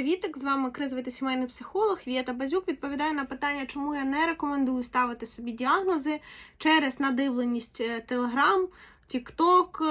привітик! З вами кризовий сімейний психолог Вієта Базюк. Відповідаю на питання, чому я не рекомендую ставити собі діагнози через надивленість Телеграм, Тікток,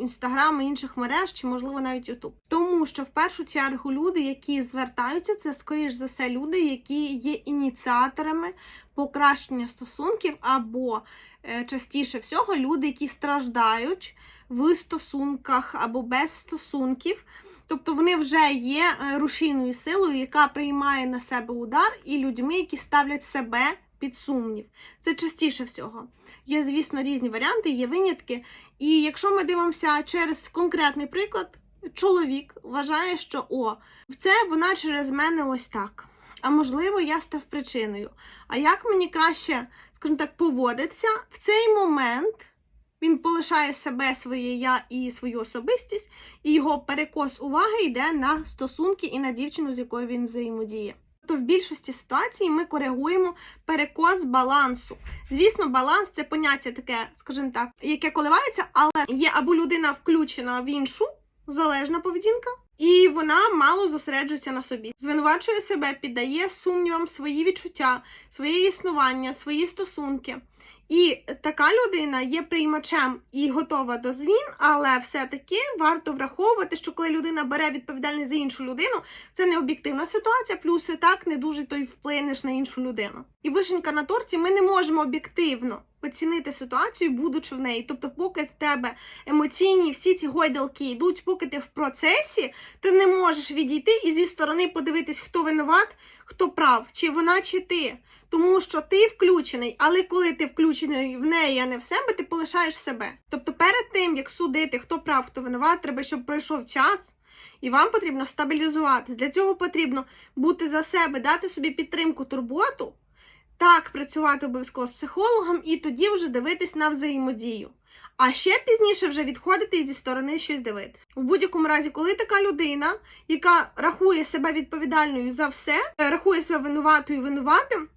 Інстаграм і інших мереж, чи, можливо, навіть Ютуб. Тому що в першу чергу люди, які звертаються, це скоріш за все люди, які є ініціаторами покращення стосунків, або е, частіше всього люди, які страждають в стосунках або без стосунків. Тобто вони вже є е, рушійною силою, яка приймає на себе удар, і людьми, які ставлять себе під сумнів. Це частіше всього. Є, звісно, різні варіанти, є винятки. І якщо ми дивимося через конкретний приклад, чоловік вважає, що о, це вона через мене ось так. А можливо, я став причиною. А як мені краще, скажімо так, поводиться в цей момент? Він полишає себе, своє я і свою особистість, і його перекос уваги йде на стосунки і на дівчину, з якою він взаємодіє. Тобто в більшості ситуацій ми коригуємо перекос балансу. Звісно, баланс це поняття таке, скажімо так, яке коливається, але є або людина включена в іншу залежна поведінка, і вона мало зосереджується на собі, звинувачує себе, піддає сумнівам свої відчуття, своє існування, свої стосунки. І така людина є приймачем і готова до змін, але все-таки варто враховувати, що коли людина бере відповідальність за іншу людину, це не об'єктивна ситуація, плюс і так не дуже той вплинеш на іншу людину. І вишенька на торті ми не можемо об'єктивно оцінити ситуацію, будучи в неї. Тобто, поки в тебе емоційні всі ці гойдалки йдуть, поки ти в процесі, ти не можеш відійти і зі сторони подивитись, хто винуват, хто прав, чи вона, чи ти. Тому що ти включений, але коли ти включений в неї, а не в себе, ти полишаєш себе. Тобто, перед тим як судити, хто прав, хто винуват, треба, щоб пройшов час, і вам потрібно стабілізуватись. Для цього потрібно бути за себе, дати собі підтримку, турботу, так працювати обов'язково з психологом, і тоді вже дивитись на взаємодію. А ще пізніше вже відходити і зі сторони щось дивитись. У будь-якому разі, коли така людина, яка рахує себе відповідальною за все, рахує себе винуватою винуватим,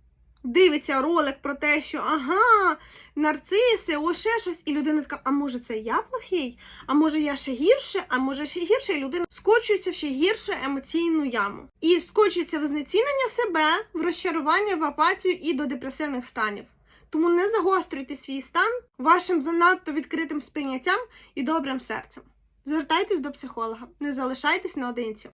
дивиться ролик про те, що ага, нарциси, о ще щось, і людина така, а може це я плохий? А може я ще гірше, а може ще гірше, і людина скочується в ще гірше емоційну яму. І скочується в знецінення себе, в розчарування, в апатію і до депресивних станів. Тому не загострюйте свій стан вашим занадто відкритим сприйняттям і добрим серцем. Звертайтесь до психолога, не залишайтесь наодинці.